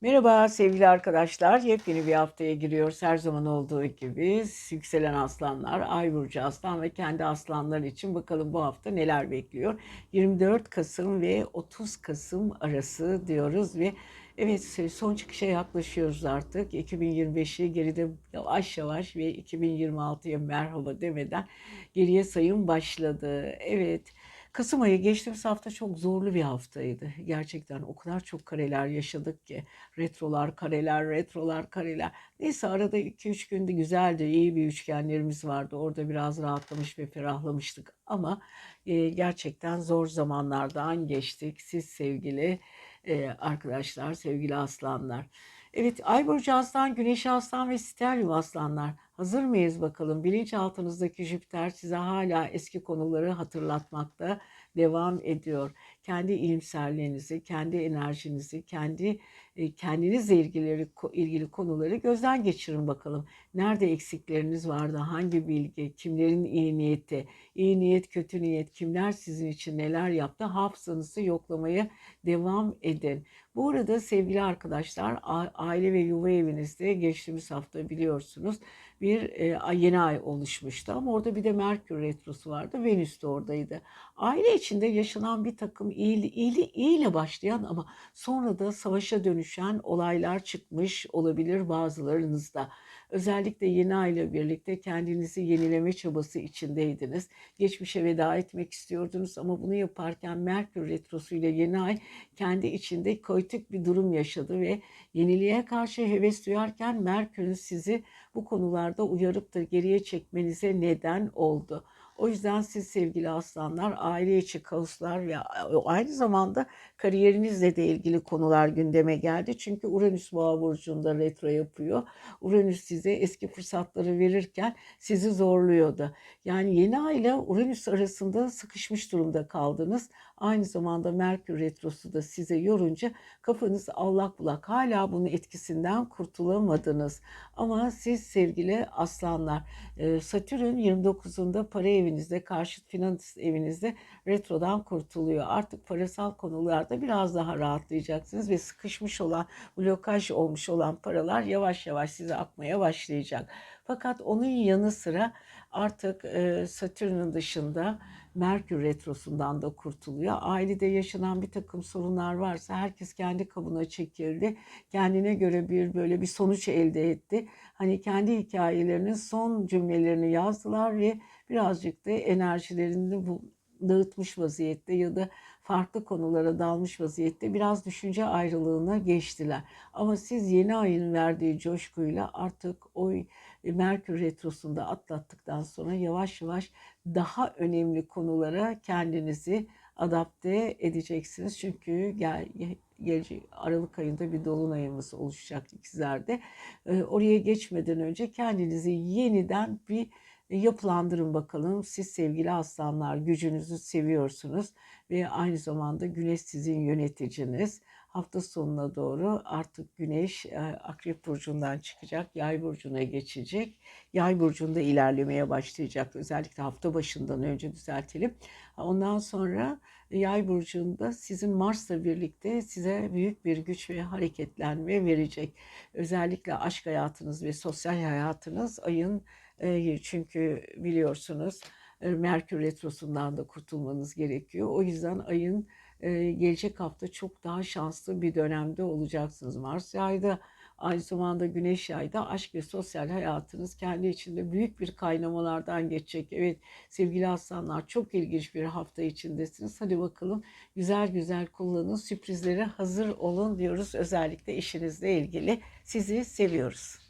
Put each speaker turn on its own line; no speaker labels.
Merhaba sevgili arkadaşlar. Yepyeni bir haftaya giriyoruz. Her zaman olduğu gibi yükselen aslanlar, ay burcu aslan ve kendi aslanlar için bakalım bu hafta neler bekliyor. 24 Kasım ve 30 Kasım arası diyoruz ve evet son çıkışa yaklaşıyoruz artık. 2025'i geride yavaş yavaş ve 2026'ya merhaba demeden geriye sayım başladı. Evet. Kasım ayı geçtiğimiz hafta çok zorlu bir haftaydı. Gerçekten o kadar çok kareler yaşadık ki. Retrolar, kareler, retrolar, kareler. Neyse arada 2-3 günde güzeldi, iyi bir üçgenlerimiz vardı. Orada biraz rahatlamış ve ferahlamıştık. Ama e, gerçekten zor zamanlardan geçtik. Siz sevgili e, arkadaşlar, sevgili aslanlar. Evet, Ay burcu aslan, Güneş aslan ve Stelyum aslanlar. Hazır mıyız bakalım? Bilinçaltınızdaki Jüpiter size hala eski konuları hatırlatmakta devam ediyor. Kendi ilimserliğinizi, kendi enerjinizi, kendi e, kendinizle ilgili ilgili konuları gözden geçirin bakalım. Nerede eksikleriniz vardı? Hangi bilgi? Kimlerin iyi niyeti? İyi niyet, kötü niyet? Kimler sizin için neler yaptı? Hafızanızı yoklamaya devam edin. Bu arada sevgili arkadaşlar aile ve yuva evinizde geçtiğimiz hafta biliyorsunuz bir e, yeni ay oluşmuştu ama orada bir de Merkür Retrosu vardı. Venüs de oradaydı. Aile içinde yaşanan bir takım iyili, iyili, iyiyle başlayan ama sonra da savaşa dönüşen olaylar çıkmış olabilir bazılarınızda. Özellikle yeni ay ile birlikte kendinizi yenileme çabası içindeydiniz. Geçmişe veda etmek istiyordunuz ama bunu yaparken Merkür Retrosu ile yeni ay kendi içinde koytuk bir durum yaşadı ve yeniliğe karşı heves duyarken Merkür'ün sizi bu konularda uyarıp da geriye çekmenize neden oldu. O yüzden siz sevgili aslanlar aile içi kaoslar ve aynı zamanda kariyerinizle de ilgili konular gündeme geldi. Çünkü Uranüs Boğa burcunda retro yapıyor. Uranüs size eski fırsatları verirken sizi zorluyordu. Yani yeni ay ile Uranüs arasında sıkışmış durumda kaldınız. Aynı zamanda Merkür Retrosu da size yorunca kafanız allak bulak. Hala bunun etkisinden kurtulamadınız. Ama siz sevgili aslanlar Satürn 29'unda para evinizde, karşıt finans evinizde retrodan kurtuluyor. Artık parasal konularda biraz daha rahatlayacaksınız ve sıkışmış olan, blokaj olmuş olan paralar yavaş yavaş size akmaya başlayacak. Fakat onun yanı sıra artık e, Satürn'ün dışında Merkür Retrosu'ndan da kurtuluyor. Ailede yaşanan bir takım sorunlar varsa herkes kendi kabına çekildi. Kendine göre bir böyle bir sonuç elde etti. Hani kendi hikayelerinin son cümlelerini yazdılar ve birazcık da enerjilerini bu dağıtmış vaziyette ya da farklı konulara dalmış vaziyette biraz düşünce ayrılığına geçtiler. Ama siz yeni ayın verdiği coşkuyla artık o Merkür Retrosu'nda atlattıktan sonra yavaş yavaş daha önemli konulara kendinizi adapte edeceksiniz. Çünkü gel, gelecek Aralık ayında bir dolunayımız oluşacak ikizlerde. Ee, oraya geçmeden önce kendinizi yeniden bir yapılandırın bakalım. Siz sevgili aslanlar gücünüzü seviyorsunuz ve aynı zamanda güneş sizin yöneticiniz. Hafta sonuna doğru artık güneş e, akrep burcundan çıkacak, yay burcuna geçecek. Yay burcunda ilerlemeye başlayacak. Özellikle hafta başından önce düzeltelim. Ondan sonra yay burcunda sizin Mars'la birlikte size büyük bir güç ve hareketlenme verecek. Özellikle aşk hayatınız ve sosyal hayatınız ayın çünkü biliyorsunuz Merkür Retrosu'ndan da kurtulmanız gerekiyor. O yüzden ayın gelecek hafta çok daha şanslı bir dönemde olacaksınız. Mars yayda aynı zamanda Güneş yayda aşk ve sosyal hayatınız kendi içinde büyük bir kaynamalardan geçecek. Evet sevgili aslanlar çok ilginç bir hafta içindesiniz. Hadi bakalım güzel güzel kullanın, sürprizlere hazır olun diyoruz. Özellikle işinizle ilgili sizi seviyoruz.